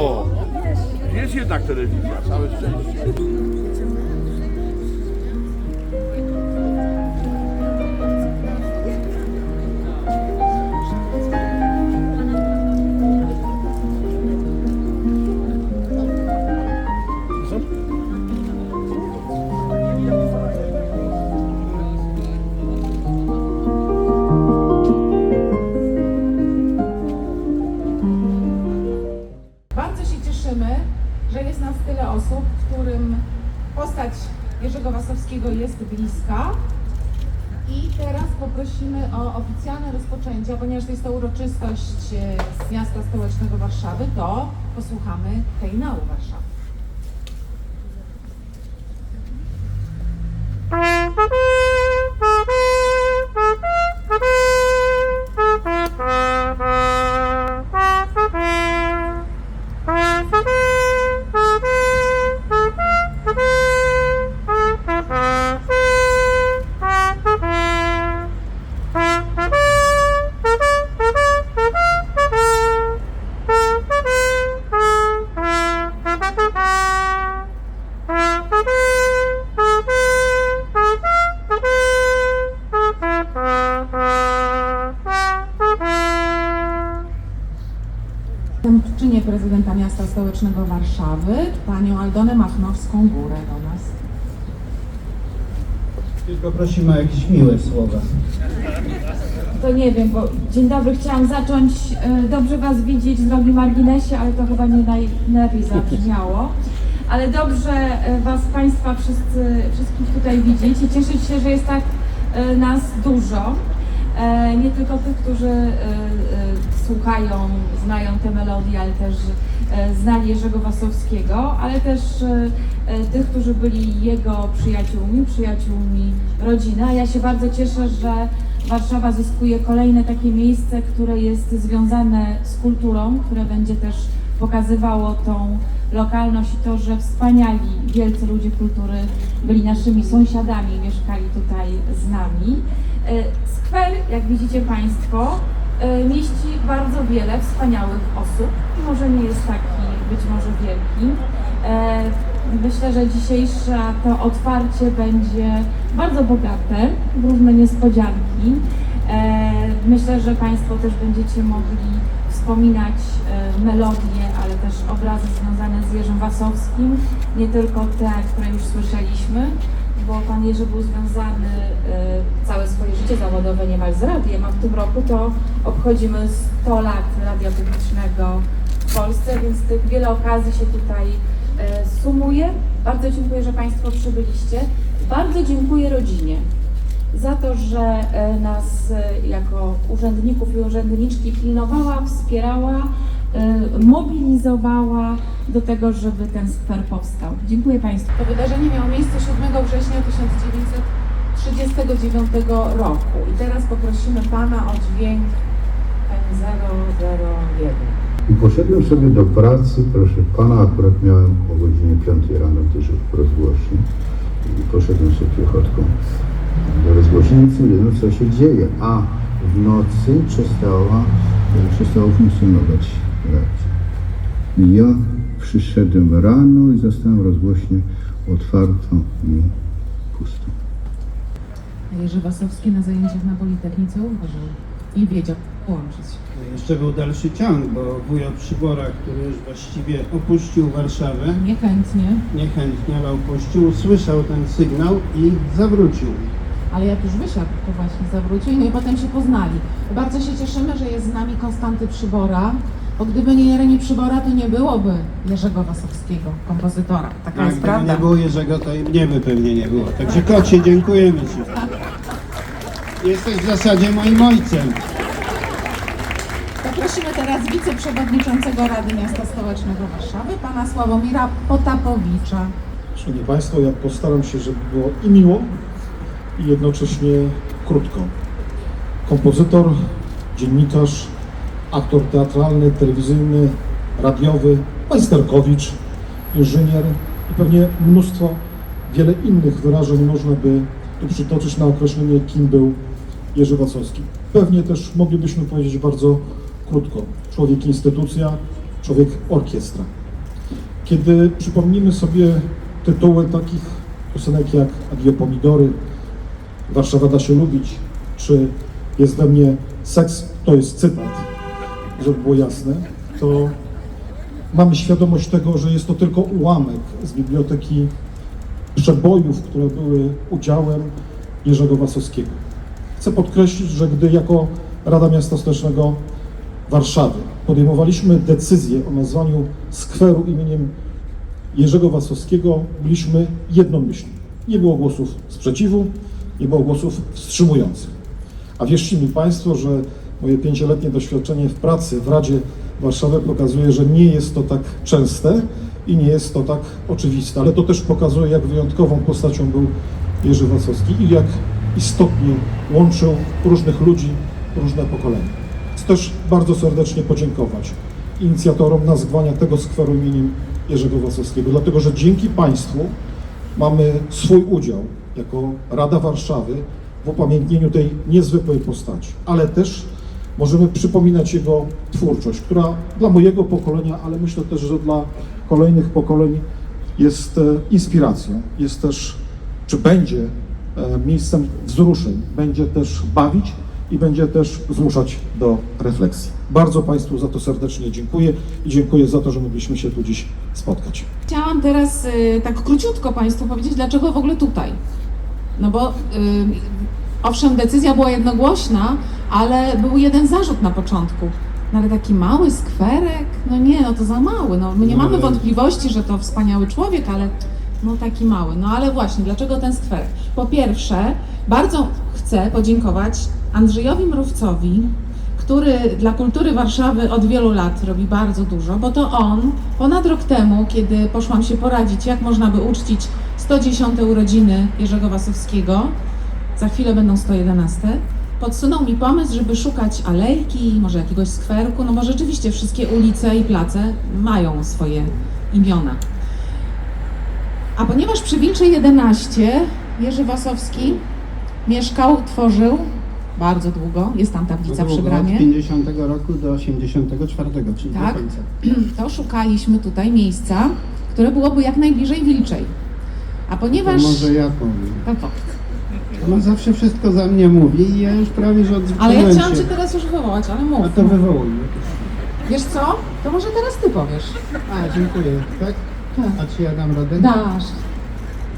O, jest jednak telewizja, całe szczęście. Jerzego Wasowskiego jest bliska. I teraz poprosimy o oficjalne rozpoczęcie, ponieważ to jest to uroczystość e, z miasta stołecznego Warszawy, to posłuchamy hejnału Warszawy. Warszawy, panią Aldonę Machnowską Górę do nas. Tylko prosimy o jakieś miłe słowa. To nie wiem, bo dzień dobry, chciałam zacząć. e, Dobrze Was widzieć z drogi marginesie, ale to chyba nie najlepiej zabrzmiało. Ale dobrze e, Was Państwa wszyscy, wszystkich tutaj widzieć i cieszyć się, że jest tak e, nas dużo. E, Nie tylko tych, którzy e, e, słuchają, znają te melodie, ale też znali Jerzego Wasowskiego, ale też tych, którzy byli jego przyjaciółmi, przyjaciółmi rodziny. Ja się bardzo cieszę, że Warszawa zyskuje kolejne takie miejsce, które jest związane z kulturą, które będzie też pokazywało tą lokalność i to, że wspaniali, wielcy ludzie kultury byli naszymi sąsiadami, mieszkali tutaj z nami. E, Skwer, jak widzicie Państwo, e, mieści bardzo wiele wspaniałych osób. Może nie jest taki być może wielki. E, Myślę, że dzisiejsze to otwarcie będzie bardzo bogate w różne niespodzianki. E, Myślę, że Państwo też będziecie mogli wspominać e, melodie, ale też obrazy związane z Jerzym Wasowskim, nie tylko te, które już słyszeliśmy, bo Pan Jerzy był związany e, całe swoje życie zawodowe niemal z radiem, a w tym roku to obchodzimy 100 lat radia publicznego w Polsce, więc tych wiele okazji się tutaj sumuje. Bardzo dziękuję, że Państwo przybyliście. Bardzo dziękuję rodzinie za to, że e, nas e, jako urzędników i urzędniczki pilnowała, wspierała, e, mobilizowała do tego, żeby ten skwer powstał. Dziękuję Państwu. To wydarzenie miało miejsce 7 września 1939 roku. I teraz poprosimy pana o dźwięk N001. I poszedłem sobie do pracy, proszę pana, akurat miałem o godzinie 5 rano dyżur w rozgłośni. I poszedłem sobie piechotką nie wiedziałem, co się dzieje. A w nocy przestała, przestało funkcjonować radio. I ja przyszedłem rano i zastałem rozgłośnię otwartą i pustą. Jerzy Wasowski na zajęciach na Politechnice uważał i wiedział połączyć. Jeszcze był dalszy ciąg, bo wujo Przybora, który już właściwie opuścił Warszawę, Niechętnie, niechętnie, ale opuścił, usłyszał ten sygnał i zawrócił. Ale jak już wysiadł, to właśnie zawrócił i no i potem się poznali. Bardzo się cieszymy, że jest z nami Konstanty Przybora, bo gdyby nie Jeremi Przybora, to nie byłoby Jerzego Wasowskiego, kompozytora. Taka Tak, jest gdyby prawda. nie było Jerzego, to i mnie by pewnie nie było. Także kocie, dziękujemy Ci. Jesteś w zasadzie moim ojcem. Poprosimy teraz wiceprzewodniczącego Rady Miasta Stołecznego Warszawy, pana Sławomira Potapowicza. Szanowni Państwo, ja postaram się, żeby było i miło, i jednocześnie krótko. Kompozytor, dziennikarz, aktor teatralny, telewizyjny, radiowy, majsterkowicz, inżynier i pewnie mnóstwo, wiele innych wyrażeń można by tu przytoczyć na określenie, kim był Jerzy Wacowski. Pewnie też moglibyśmy powiedzieć bardzo krótko. Człowiek instytucja, człowiek orkiestra. Kiedy przypomnimy sobie tytuły takich piosenek jak Adio Pomidory, Warszawa da się lubić, czy Jest we mnie seks, to jest cytat, żeby było jasne, to mamy świadomość tego, że jest to tylko ułamek z biblioteki przebojów, które były udziałem Jerzego Wasowskiego. Chcę podkreślić, że gdy jako Rada Miasta Stołecznego Warszawy podejmowaliśmy decyzję o nazwaniu skweru imieniem Jerzego Wasowskiego, byliśmy jednomyślni. Nie było głosów sprzeciwu, nie było głosów wstrzymujących. A wierzcie mi Państwo, że moje pięcioletnie doświadczenie w pracy w Radzie Warszawy pokazuje, że nie jest to tak częste i nie jest to tak oczywiste, ale to też pokazuje, jak wyjątkową postacią był Jerzy Wasowski i jak istotnie łączył różnych ludzi, różne pokolenia. Chcę też bardzo serdecznie podziękować inicjatorom nazwania tego skweru imieniem Jerzego Wasowskiego, dlatego że dzięki Państwu mamy swój udział jako Rada Warszawy w upamiętnieniu tej niezwykłej postaci, ale też możemy przypominać jego twórczość, która dla mojego pokolenia, ale myślę też, że dla kolejnych pokoleń jest e, inspiracją, jest też, czy będzie e, miejscem wzruszeń, będzie też bawić i będzie też zmuszać do refleksji. Bardzo Państwu za to serdecznie dziękuję i dziękuję za to, że mogliśmy się tu dziś spotkać. Chciałam teraz y, tak króciutko Państwu powiedzieć, dlaczego w ogóle tutaj. No bo y, owszem, decyzja była jednogłośna, ale był jeden zarzut na początku. No ale taki mały skwerek, no nie, no to za mały. No, my nie No mamy ale- wątpliwości, że to wspaniały człowiek, ale no taki mały. No ale właśnie, dlaczego ten skwerek? Po pierwsze, bardzo chcę podziękować Andrzejowi Mrówcowi, który dla kultury Warszawy od wielu lat robi bardzo dużo, bo to on ponad rok temu, kiedy poszłam się poradzić, jak można by uczcić 110 urodziny Jerzego Wasowskiego, za chwilę będą 111, podsunął mi pomysł, żeby szukać alejki, może jakiegoś skwerku, no bo rzeczywiście wszystkie ulice i place mają swoje imiona. A ponieważ przy Wilczej 11 Jerzy Wasowski mieszkał, tworzył bardzo długo, jest tam tablica przy Od bramie, 50 roku do 84, czyli Tak. do końca. to szukaliśmy tutaj miejsca, które byłoby jak najbliżej Wilczej. A To ponieważ... może ja powiem. No to. Ona zawsze wszystko za mnie mówi i ja już prawie że Ale odzwyczaiłem ja chciałam się. Cię teraz już wywołać, ale mów. A to wywołuj. Wiesz co? To może teraz Ty powiesz. A, dziękuję. Tak? Tak. A czy ja dam radę? Dasz.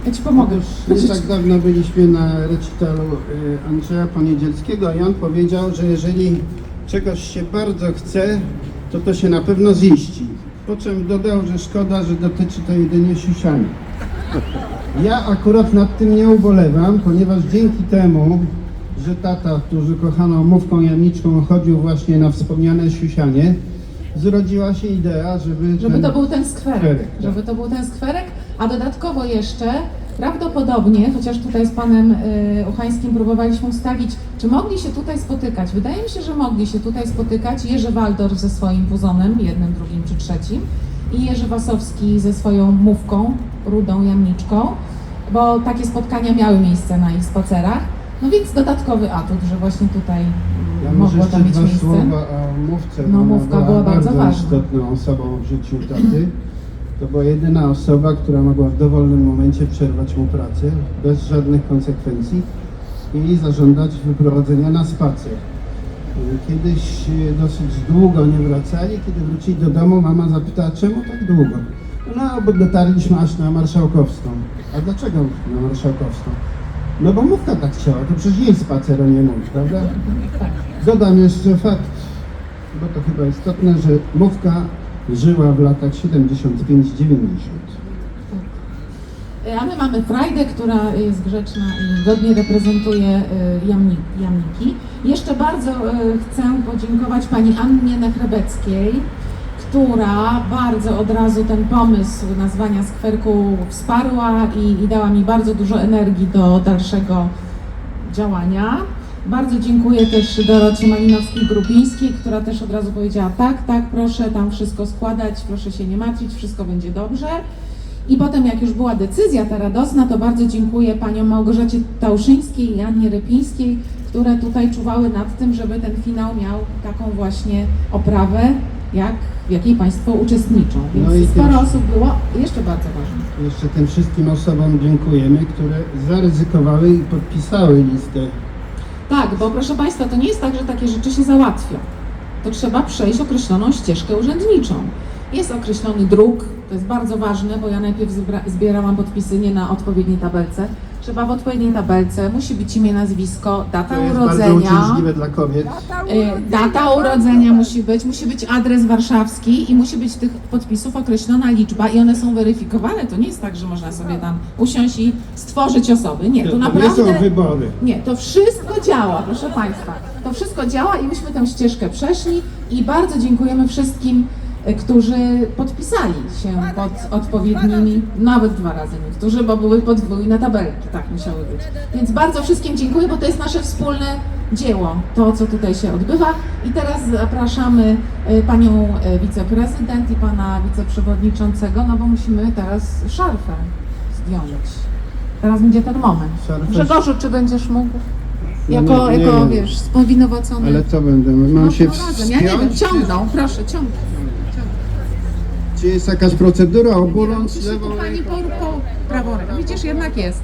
Ja Ci pomogę. Otóż nie tak dawno byliśmy na recitalu y, Andrzeja Poniedzielskiego i on powiedział, że jeżeli czegoś się bardzo chce, to to się na pewno ziści. Po czym dodał, że szkoda, że dotyczy to jedynie siusiania. Ja akurat nad tym nie ubolewam, ponieważ dzięki temu, że tata, który kochaną mówką Janiczką chodził właśnie na wspomniane siusianie, zrodziła się idea, żeby... Żeby ten- to był ten skwerek. Skwerek, tak. Żeby to był ten skwerek, a dodatkowo jeszcze prawdopodobnie, chociaż tutaj z panem y, Uchańskim próbowaliśmy ustalić, czy mogli się tutaj spotykać. Wydaje mi się, że mogli się tutaj spotykać Jerzy Waldorf ze swoim puzonem, jednym, drugim czy trzecim i Jerzy Wasowski ze swoją mówką, rudą jamniczką, bo takie spotkania miały miejsce na ich spacerach. No więc dodatkowy atut, że właśnie tutaj Ja mogło to mieć miejsce. słowa o mówce, No, mówka była bardzo ważna. istotną osobą w życiu taty. To była jedyna osoba, która mogła w dowolnym momencie przerwać mu pracę, bez żadnych konsekwencji i zażądać wyprowadzenia na spacer. Kiedyś dosyć długo nie wracali, kiedy wrócili do domu, mama zapytała, czemu tak długo? No, bo dotarliśmy aż na Marszałkowską. A dlaczego na Marszałkowską? No bo mówka tak chciała, to przecież jej spacer, nie mój, prawda? Dodam jeszcze fakt, bo to chyba istotne, że mówka żyła w latach 75-90. A my mamy Frajdę, która jest grzeczna i godnie reprezentuje jamni, jamniki. Jeszcze bardzo y, chcę podziękować pani Annie Nechrebeckiej, która bardzo od razu ten pomysł nazwania skwerku wsparła i, i dała mi bardzo dużo energii do dalszego działania. Bardzo dziękuję też Dorocie Malinowskiej-Grupińskiej, która też od razu powiedziała tak, tak, proszę tam wszystko składać, proszę się nie martwić, wszystko będzie dobrze. I potem jak już była decyzja ta radosna, to bardzo dziękuję paniom Małgorzacie Tauszyńskiej i Annie Rypińskiej, które tutaj czuwały nad tym, żeby ten finał miał taką właśnie oprawę, jak w jakiej Państwo uczestniczą. Więc No i sporo też- osób było, jeszcze bardzo ważne. Jeszcze tym wszystkim osobom dziękujemy, które zaryzykowały i podpisały listę. Tak, bo proszę Państwa, to nie jest tak, że takie rzeczy się załatwia. To trzeba przejść określoną ścieżkę urzędniczą. Jest określony druk, to jest bardzo ważne, bo ja najpierw zbierałam podpisy nie na odpowiedniej tabelce. Trzeba w odpowiedniej tabelce, musi być imię, nazwisko, data To jest bardzo urodzenia. uciążliwe dla kobiet. Y, Data urodzenia musi być, musi być adres warszawski i musi być tych podpisów określona liczba i one są weryfikowane. To nie jest tak, że można sobie tam usiąść i stworzyć osoby. Nie, to To nie naprawdę... są wybory. Nie, to wszystko działa, proszę Państwa. To wszystko działa i myśmy tę ścieżkę przeszli i bardzo dziękujemy wszystkim, e, którzy podpisali się pod odpowiednimi, nawet dwa razy niektórzy, bo były podwójne tabelki, tak musiały być. Więc bardzo wszystkim dziękuję, bo to jest nasze wspólne dzieło, to co tutaj się odbywa. I teraz zapraszamy e, Panią e, Wiceprezydent i Pana Wiceprzewodniczącego, no bo musimy teraz szarfę zdjąć. Teraz będzie ten moment. Szarfę- Grzegorzu, czy będziesz mógł? No Jako, nie, nie jako wiesz, spowinowacony. Ale co będę? Mam No, się no razem, ja nie wiem, wspiąć? ciągną, proszę, ciągnij. Czy jest jakaś procedura? Oburąc Musi lewą pani ręką? prawą ręką. Widzisz, jednak jest.